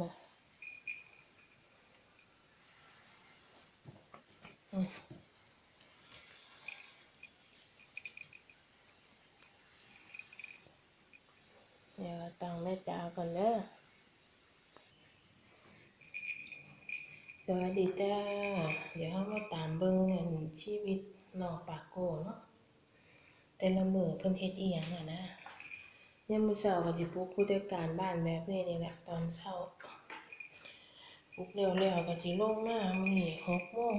นะเดี๋ยวตังแม่จ๋าก่อนเด้อสวัสดีจ้า เดี๋ยวเรามาตามเบิ่งอันชีวิตนองปากโกเนาะ แต่ละมือเพิ่นเฮ็ดอีหยังอะนะยามมื้อเช้าก็สิปลุกผู้จัดการบ้านแบบนี้นี่แหละตอนเช้า ปลุกเร็วแล้วก็สิลงมามื้อนี้6โมง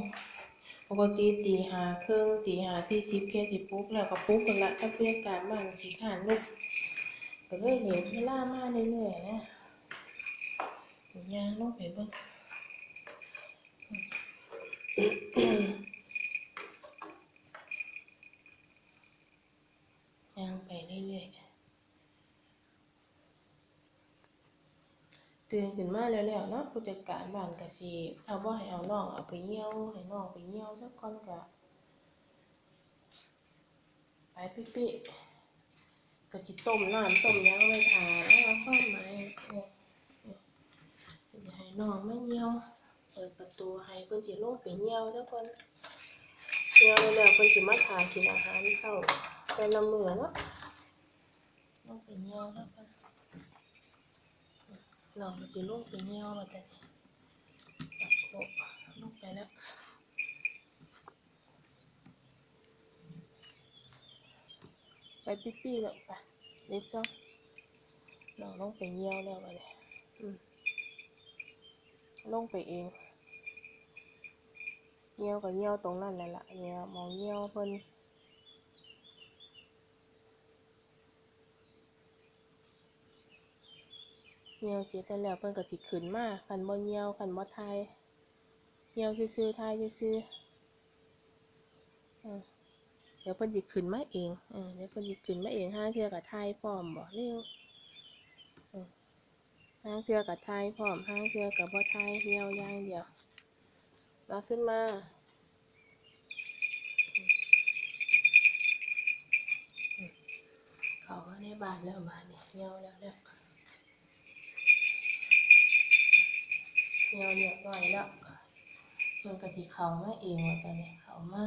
ปกติตีห้าครึ่งตีห้าสี่สิบแค่สิปลุกแล้วก็ปลุกกันละถ้าเพื่อนการบ้านขี้คร้านลุกก็เลยเหลือเวลามาเรื่อยๆนะย่างลงไปเบิ่ง ย่างไปเรื่อยๆ ตื่นขึ้นมาแล้วๆเนาะผู้จัดการบ้านก็สิถ้าบ่ให้เอาน้องเอาไปเหี่ยวให้น้องไปเหี่ยวซะก่อนก็ไปปิ๊ๆก็สิต้มน้ำต้มยังไว้ทาแล้วค่อยมาเนี่ยให้น้องมาเหี่ยวเปิดประตูให้เพิ่นสิลงไปเหี่ยวซะก่อนเหี่ยวแล้วเพิ่นสิมาทากินอาหารเช้าแต่ละมื้อเนาะลงไปเหี่ยวซะก่อน เราจะลงไปเงี้ยวเราจะตักโคลงไปแล้วไปปิ๊ปี้แล้วไปเด็ดจ้องเราลงไปเงี้ยวแล้วไปเลยอืมลงไปเองเงี้ยวกับเงี้ยวตรงนั้นแหละล่ะเนี่ยวมองเงี้ยวเพิ่น เงี้ยวเสียแต่แล้วเพิ่นก็สิขึ้นมาคันบ่เงี้ยวคันบ่ทายเงี้ยวซื่อๆทายซื่อๆอืมเดี๋ยวเพิ่นสิขึ้นมาเองอเดี๋ยวเพิ่นสิขึ้นมาเองห้างเทื่อก็ทายพร้อมบ่เร็วห้างเทื่อก็ทายพร้อมห้างเทื่อก็บ่ทายเงี้ยวอย่างเดียวมาขึ้นมาเขามาในบ้านแล้วบ้านนี่ยเหี่ยวแล้วแล้ว เหี่ยเรียบร้อยแล้วมันก็สิเขามาเองว่าตอนนี้เขามา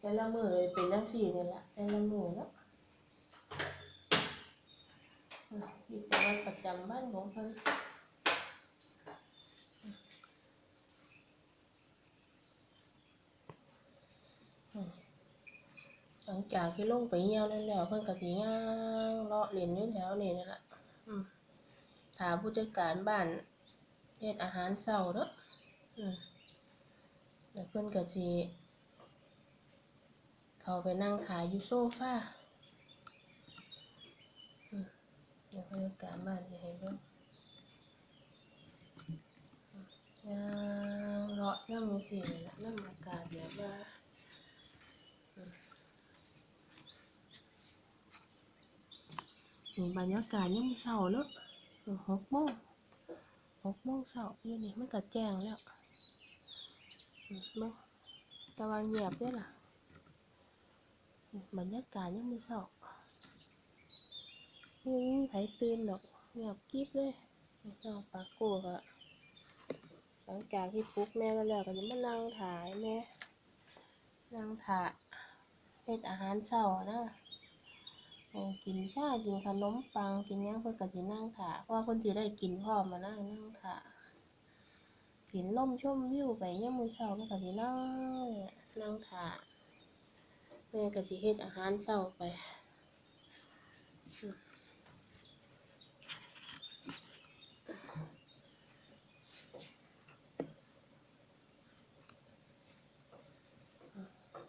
แต่ละมือเป็นจังซี่นี่ล่ะแต่ละมือเนาะอืมกิจวัตรประจำวันของเพิ่นหลังจากที่ลงไปเหี่ยวแล้วแล้วเพิ่นก็สิย่างเลาะเล่นอยู่แถวนี้นั่นล่ะ ถ้าผู้จัดการบ้านเฮ็ดอาหารเช้าเนาะอืมแล้วเพิ่นก็สิเข้าไปนั่งถ่ายอยู่โซฟาอืมเดี๋ยวผู้จัดการบ้านสิให้เบิ่งอืมย่างเลาะนำจังซี่นี่ล่ะนำอากาศแบบว่านี่บรรยากาศยามมื้อเช้าเนาะ เออหกโมงหกโมงเช้าอยู่นี่มันก็แจ้งแล้วมเบิ่งต่ว่าเงียบด้อล่ะบรรยากาศยามมื้อเช้าบ่มีไผตื่นดอกเงียบกริบเลยน้องปาโก้ก็หลังจากที่ปลุกแม่แล้วแล้วก็สิมานั่งท่าให้แม่นั่งท่ายเฮ็ดอาหารเช้านะ กินชากินขนมปัง กินหยังเพิ่นก็สินั่งท่าเพราะว่าเพิ่ได้กินพร้อมานั่งนั่งท่ากินลมชมวิวไปยามมื้อเช้าเพิ่นก็สินั่งนั่งท่าแม่ก็สิเฮ็ดอาหารเช้าไป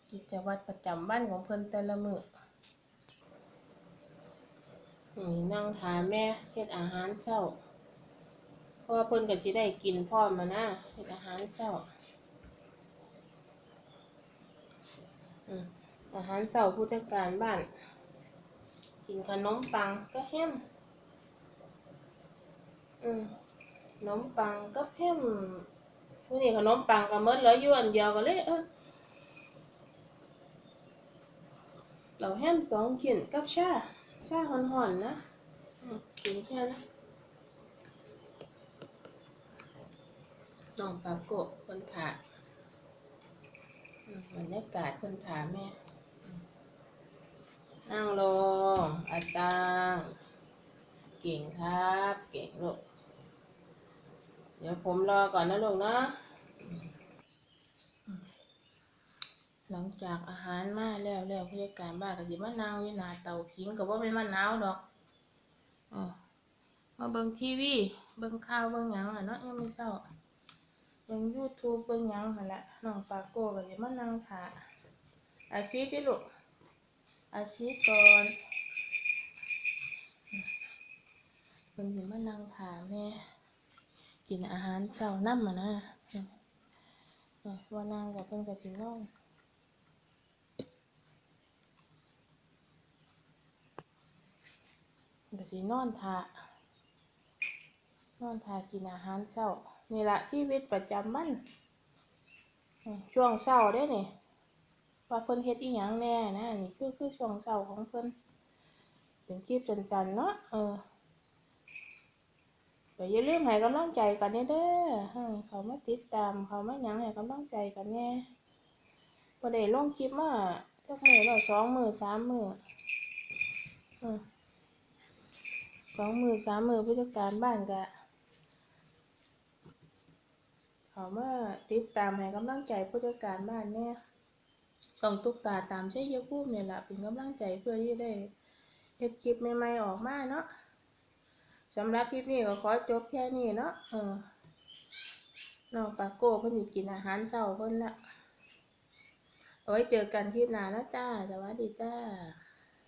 กิจวัตรประจำวันของเพิ่นแต่ละมื้อ นี่นั่งถามแม่เฮ็ดอาหารเช้าเพราะว่าเพิ่นก็สิได้กินพร้อมมานะเฮ็ดอาหารเช้าอาหารเช้าผู้จัดการบ้าน กินขนมปังกับแฮมอืมขนมปังกับแฮมมื้อนี้ขนมปังก็หมดเหลืออยู่อันเดียวก็เลยเออเอาแฮมสองชิ้นกับชา ชาร้อนๆนะกินแค่นั้นน้องปากโกะเพิ่นถาอืมบรรยากาศเพิ่นถาแม่ นั่งลงอาตังเก่งครับ เก่งลูก เดี๋ยวผมรอก่อนนะลูกเนาะ หลังจากอาหารมาแล้วแล้วผู้จัดการบ้านก็สิมานั่งอยู่หน้าเตาผิงก็บ่แม่นมันหนาวดอกออมาเบิ่งทีวีเบิ่งข่าวเบิ่งหยังอะเนาะยังไม่เช้าเบิ่ง YouTube เบิ่งหยังหั่นแหละน้องปาโก้ก็สิมานั่งท่าอาชีพติลูกอาชีพก่อนเพิ่นสิมานั่งท่าแม่กินอาหารเช้านำอะนะว่านั่งกับเพิ่นก็สินอน ก็สินอนทานอนทากินอาหารเช้านี่ละชีวิตประจำวัน ช่วงเช้าเด้นี่ว่าเพิ่นเฮ็ดอีหยังแน่นะนี่คือคือช่วงเช้าของเพิ่นเป็นคลิปสั้นๆเนาะเออก็อย่าลืมให้กำลังใจกันเด้อเด้อเขามาติดตามเขามาหยังให้กำลังใจกันแน่บ่ได้ลงคลิปมาจักมือแล้วสองมือสามมืออืมส องมือสามมือผู้จัดการบ้านก็เขามาติดตามให้กำลังใจผู้จัดการบ้านแหน่ยต้องตุกตาตามใช้ยภูมเนี่ยแหละเป็นกำลังใจเพื่อที่ได้เฮ็ดคลิปใหม่ๆออกมาเนาะสำหรับคลิปนี้ก็ขอจบแค่นี้เนาะเออน้องปาโก้เพิ่นกินอาหารเช้าเพิ่นละเอาไว้เจอกันคลิปหน้านะจ้าสวัสดีจ้า